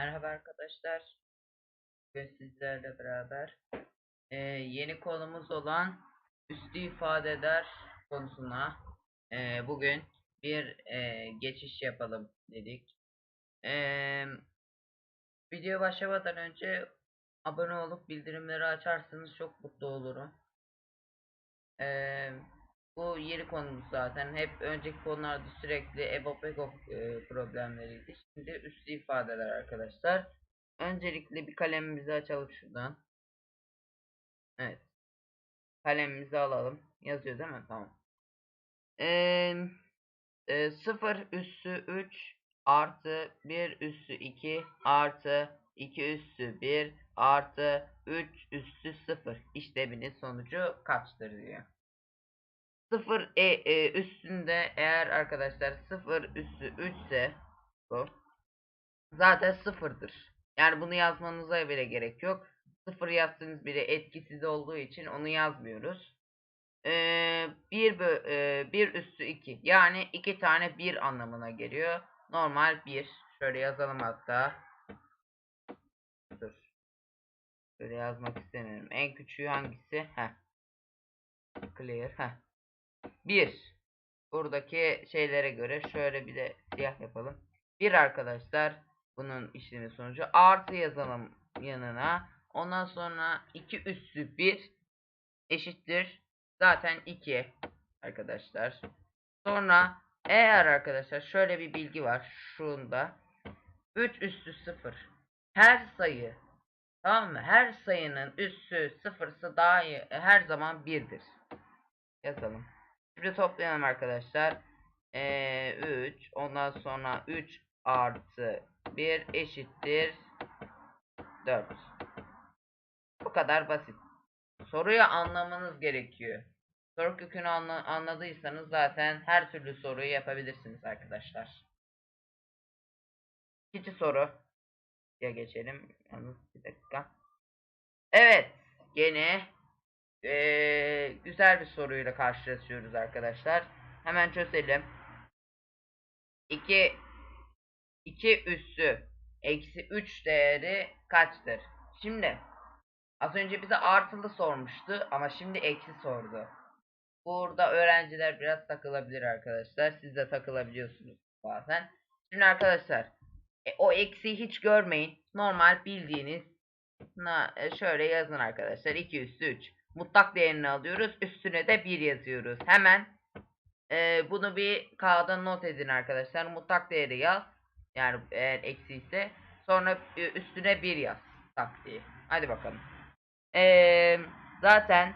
Merhaba arkadaşlar. Bugün sizlerle beraber eee, yeni konumuz olan üstü ifadeler konusuna eee, bugün bir eee, geçiş yapalım dedik. Eee videoya başlamadan önce abone olup bildirimleri açarsanız çok mutlu olurum. Eee, bu yeni konumuz zaten. Hep önceki konularda sürekli EBOB EGOB e, problemleriydi. Şimdi üslü ifadeler arkadaşlar. Öncelikle bir kalemimizi açalım şuradan. Evet. Kalemimizi alalım. Yazıyor değil mi? Tamam. Eee e, 0 üssü 3 artı 1 üssü 2 artı 2 üssü 1 artı 3 üssü 0 işleminin sonucu kaçtır diyor. 0 e, e, üstünde eğer arkadaşlar 0 üssü 3 ise bu zaten sıfırdır. Yani bunu yazmanıza bile gerek yok. 0 yazsanız bile etkisiz olduğu için onu yazmıyoruz. Ee, 1 bö e, 1 üssü 2 yani 2 tane 1 anlamına geliyor. Normal 1. Şöyle yazalım hatta. Dur. Böyle yazmak istemiyorum. En küçüğü hangisi? Heh. Clear. Heh. 1. Buradaki şeylere göre şöyle bir de siyah yapalım. 1 arkadaşlar. Bunun işlemi sonucu. Artı yazalım yanına. Ondan sonra 2 üssü 1 eşittir. Zaten 2 arkadaşlar. Sonra eğer arkadaşlar şöyle bir bilgi var. Şunda 3 üssü 0. Her sayı tamam mı? Her sayının üssü sıfırsı daha iyi, her zaman 1'dir. Yazalım. Şimdi toplayalım arkadaşlar. Ee, 3 ondan sonra 3 artı 1 eşittir 4. Bu kadar basit. Soruyu anlamanız gerekiyor. Soru kökünü anla- anladıysanız zaten her türlü soruyu yapabilirsiniz arkadaşlar. İkinci soru. Ya geçelim. Yalnız bir dakika. Evet. Gene eee, güzel bir soruyla karşılaşıyoruz arkadaşlar. Hemen çözelim. 2 2 üssü eksi 3 değeri kaçtır? Şimdi az önce bize artılı sormuştu ama şimdi eksi sordu. Burada öğrenciler biraz takılabilir arkadaşlar. Siz de takılabiliyorsunuz bazen. Şimdi arkadaşlar e, o eksiği hiç görmeyin. Normal bildiğiniz e, şöyle yazın arkadaşlar. 2 üstü 3. Mutlak değerini alıyoruz. Üstüne de 1 yazıyoruz. Hemen e, bunu bir kağıda not edin arkadaşlar. Mutlak değeri yaz. Yani eğer eksi ise. Sonra e, üstüne 1 yaz. Taktiği. Hadi bakalım. E, zaten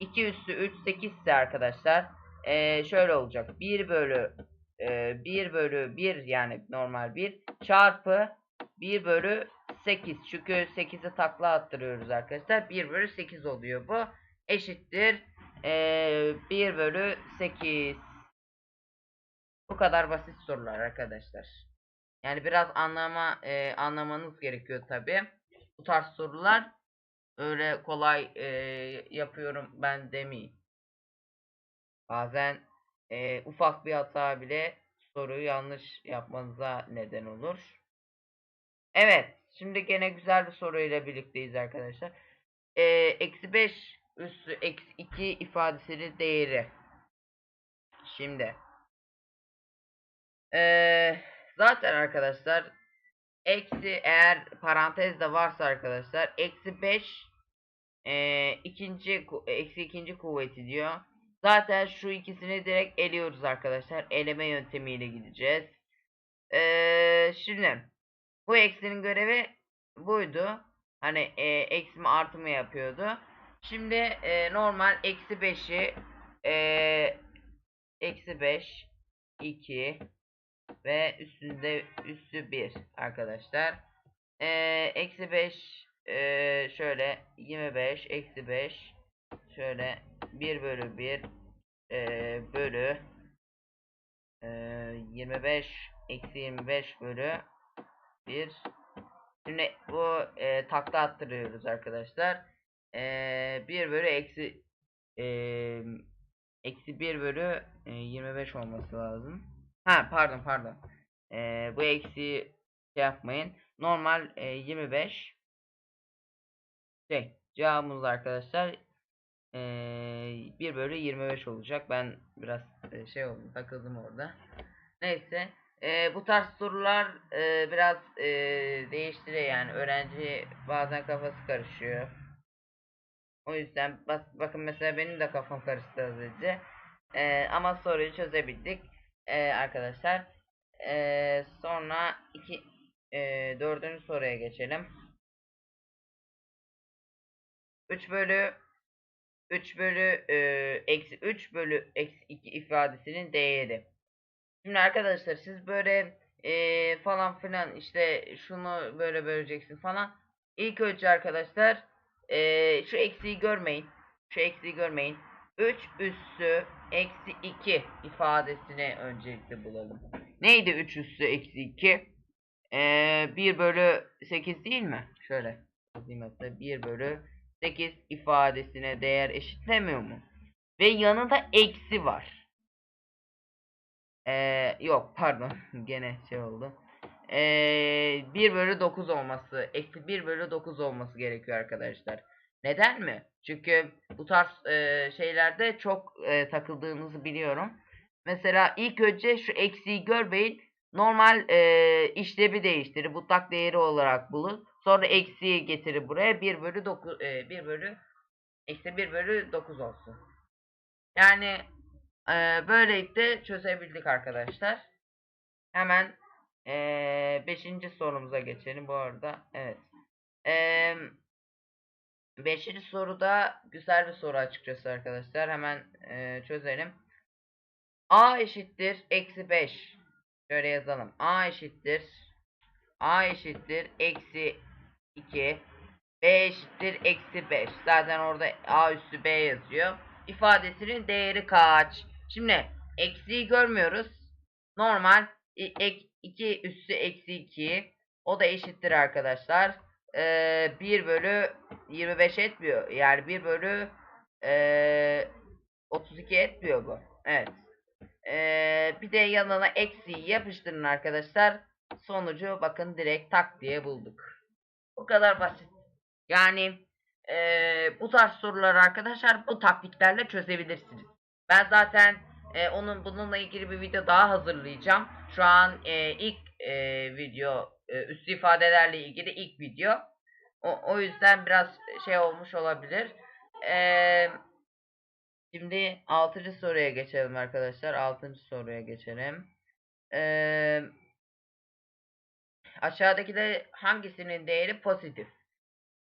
2 üstü 3 8 ise arkadaşlar. E, şöyle olacak. 1 bölü e, 1 bölü 1 yani normal 1 çarpı 1 bölü 8. Çünkü 8'i takla attırıyoruz arkadaşlar. 1 bölü 8 oluyor bu. Eşittir. Ee, 1 bölü 8. Bu kadar basit sorular arkadaşlar. Yani biraz anlama e, anlamanız gerekiyor tabi. Bu tarz sorular öyle kolay e, yapıyorum ben demeyin. Bazen e, ufak bir hata bile soruyu yanlış yapmanıza neden olur. Evet. Şimdi gene güzel bir soruyla birlikteyiz arkadaşlar. Ee, eksi 5 üstü eksi 2 ifadesinin değeri. Şimdi. Ee, zaten arkadaşlar eksi eğer parantezde varsa arkadaşlar eksi 5 ee, ikinci eksi ikinci kuvveti diyor. Zaten şu ikisini direkt eliyoruz arkadaşlar. Eleme yöntemiyle gideceğiz. Ee, şimdi bu eksinin görevi buydu. Hani e, eksi mi artı mı yapıyordu. Şimdi e, normal eksi 5'i e, eksi 5 2 ve üstünde üstü 1 arkadaşlar. E, eksi 5 e, şöyle 25 eksi 5 şöyle 1 bölü 1 e, bölü e, 25 eksi 25 bölü 1 Şimdi bu e, takla attırıyoruz arkadaşlar. E, 1 bölü eksi e, eksi 1 bölü e, 25 olması lazım. Ha pardon pardon. E, bu eksi şey yapmayın. Normal e, 25 şey cevabımız arkadaşlar e, 1 bölü 25 olacak. Ben biraz e, şey oldum takıldım orada. Neyse e, bu tarz sorular e, biraz e, değiştiriyor yani öğrenci bazen kafası karışıyor. O yüzden bak, bakın mesela benim de kafam karıştı az önce. E, ama soruyu çözebildik e, arkadaşlar. E, sonra iki e, dördüncü soruya geçelim. 3 bölü 3 bölü eksi 3 bölü eksi 2 ifadesinin değeri. Şimdi arkadaşlar siz böyle e, falan filan işte şunu böyle böleceksin falan. İlk önce arkadaşlar e, şu eksiği görmeyin. Şu eksiği görmeyin. 3 üssü eksi 2 ifadesini öncelikle bulalım. Neydi 3 üssü eksi 2? E, 1 bölü 8 değil mi? Şöyle yazayım hatta 1 bölü 8 ifadesine değer eşitlemiyor mu? Ve yanında eksi var. Ee, yok pardon gene şey oldu. Ee, 1 bölü 9 olması eksi 1 bölü 9 olması gerekiyor arkadaşlar. Neden mi? Çünkü bu tarz e, şeylerde çok e, takıldığınızı biliyorum. Mesela ilk önce şu eksiği görmeyin. Normal e, işlevi değiştirir. Mutlak değeri olarak bulun. Sonra eksiği getirir buraya. 1 bölü 9 e, 1 bölü eksi 1 bölü 9 olsun. Yani e, böylelikle çözebildik arkadaşlar. Hemen 5. E, sorumuza geçelim bu arada. Evet. Eee Beşinci soruda güzel bir soru açıkçası arkadaşlar. Hemen e, çözelim. A eşittir eksi 5. Şöyle yazalım. A eşittir. A eşittir eksi 2. B eşittir eksi 5. Zaten orada A üstü B yazıyor. İfadesinin değeri kaç? Şimdi eksiği görmüyoruz. Normal 2 üstü eksi 2. O da eşittir arkadaşlar e, 1 bölü 25 etmiyor. Yani 1 bölü e, 32 etmiyor bu. Evet. E, bir de yanına eksiği yapıştırın arkadaşlar. Sonucu bakın direkt tak diye bulduk. Bu kadar basit. Yani e, bu tarz soruları arkadaşlar bu taktiklerle çözebilirsiniz. Ben zaten e, onun bununla ilgili bir video daha hazırlayacağım. Şu an e, ilk e, video e, üstü ifadelerle ilgili ilk video. O, o yüzden biraz şey olmuş olabilir. Ee, şimdi 6. soruya geçelim arkadaşlar. 6. soruya geçelim. Ee, aşağıdaki de hangisinin değeri pozitif?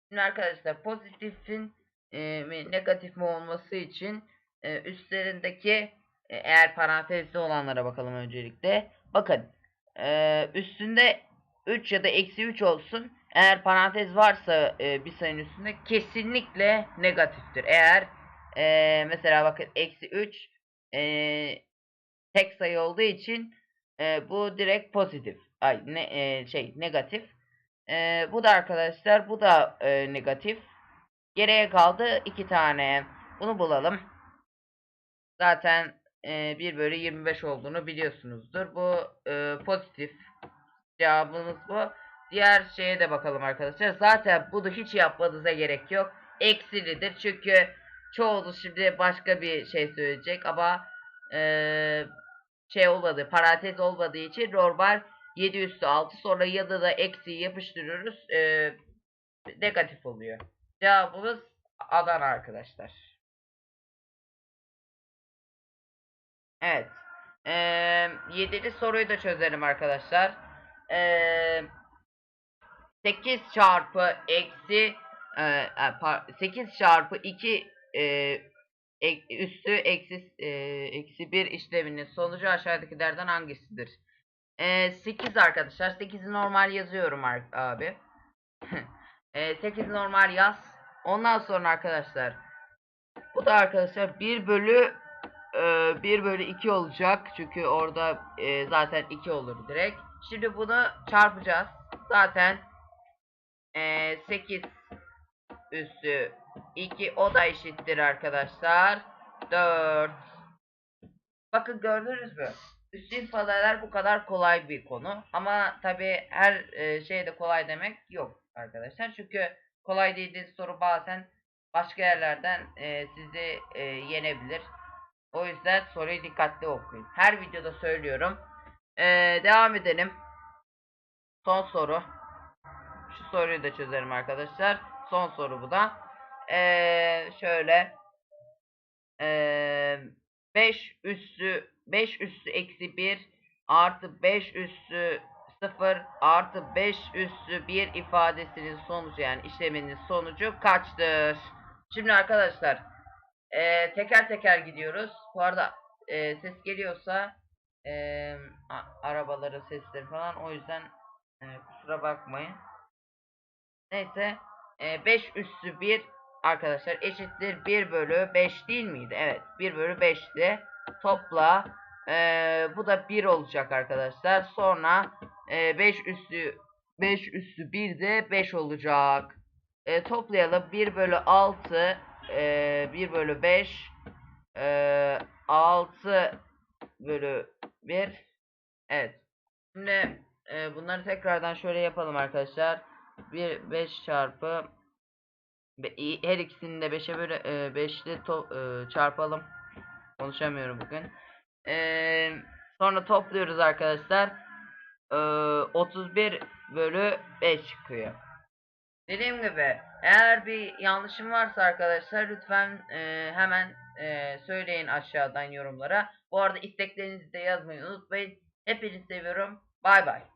Şimdi arkadaşlar pozitifin e, negatif mi olması için e, üstlerindeki e, eğer parantezli olanlara bakalım öncelikle. Bakın e, üstünde 3 ya da eksi 3 olsun. Eğer parantez varsa e, bir sayının üstünde kesinlikle negatiftir. Eğer mesela bakın eksi 3 e, tek sayı olduğu için bu direkt pozitif. Ay ne şey negatif. Bu da arkadaşlar bu da negatif. Geriye kaldı iki tane. Bunu bulalım. Zaten e, 1 bölü 25 olduğunu biliyorsunuzdur. Bu e, pozitif. Cevabımız bu. Diğer şeye de bakalım arkadaşlar. Zaten bunu hiç yapmanıza gerek yok. Eksilidir. Çünkü çoğunuz şimdi başka bir şey söyleyecek ama ee, şey olmadı. Parantez olmadığı için normal 7 üstü 6 sonra yanına eksiği yapıştırıyoruz. E, negatif oluyor. Cevabımız Adana arkadaşlar. Evet. E, 7. soruyu da çözelim arkadaşlar. Eee 8 çarpı eksi e, 8 e, çarpı 2 e, üstü eksi e, eksi 1 işleminin sonucu aşağıdakilerden hangisidir? E, 8 arkadaşlar. 8'i normal yazıyorum abi. e, 8 normal yaz. Ondan sonra arkadaşlar bu da arkadaşlar 1 bölü e, 1 bölü 2 olacak. Çünkü orada e, zaten 2 olur direkt. Şimdi bunu çarpacağız. Zaten e, 8 üstü 2 o da eşittir arkadaşlar. 4 Bakın gördünüz mü? Üstü ifadeler bu kadar kolay bir konu. Ama tabi her e, şeyde kolay demek yok arkadaşlar. Çünkü kolay dediğiniz soru bazen başka yerlerden e, sizi e, yenebilir. O yüzden soruyu dikkatli okuyun. Her videoda söylüyorum. E, devam edelim. Son soru. Şu soruyu da çözerim arkadaşlar. Son soru bu da. E, şöyle. E, 5 üssü 5 üssü eksi 1 artı 5 üssü 0 artı 5 üssü 1 ifadesinin sonucu yani işleminin sonucu kaçtır? Şimdi arkadaşlar eee, teker teker gidiyoruz. Bu arada eee, ses geliyorsa eee, a- arabaların sesleri falan o yüzden eee, kusura bakmayın. Neyse eee, 5 üssü 1 arkadaşlar eşittir 1 bölü 5 değil miydi? Evet 1 bölü 5'ti. Topla eee, bu da 1 olacak arkadaşlar. Sonra eee, 5 üssü 5 üssü 1 de 5 olacak. E, toplayalım 1 bölü 6 e, 1 bölü 5 e, 6 bölü 1 Evet. Şimdi e, bunları tekrardan şöyle yapalım arkadaşlar. 1 5 çarpı her ikisini de 5'e böle e, 5'li to- e, çarpalım. Konuşamıyorum bugün. E, sonra topluyoruz arkadaşlar. E, 31 bölü 5 çıkıyor. Dediğim gibi eğer bir yanlışım varsa arkadaşlar lütfen e, hemen e, söyleyin aşağıdan yorumlara. Bu arada isteklerinizi de yazmayı unutmayın. Hepinizi seviyorum. Bay bay.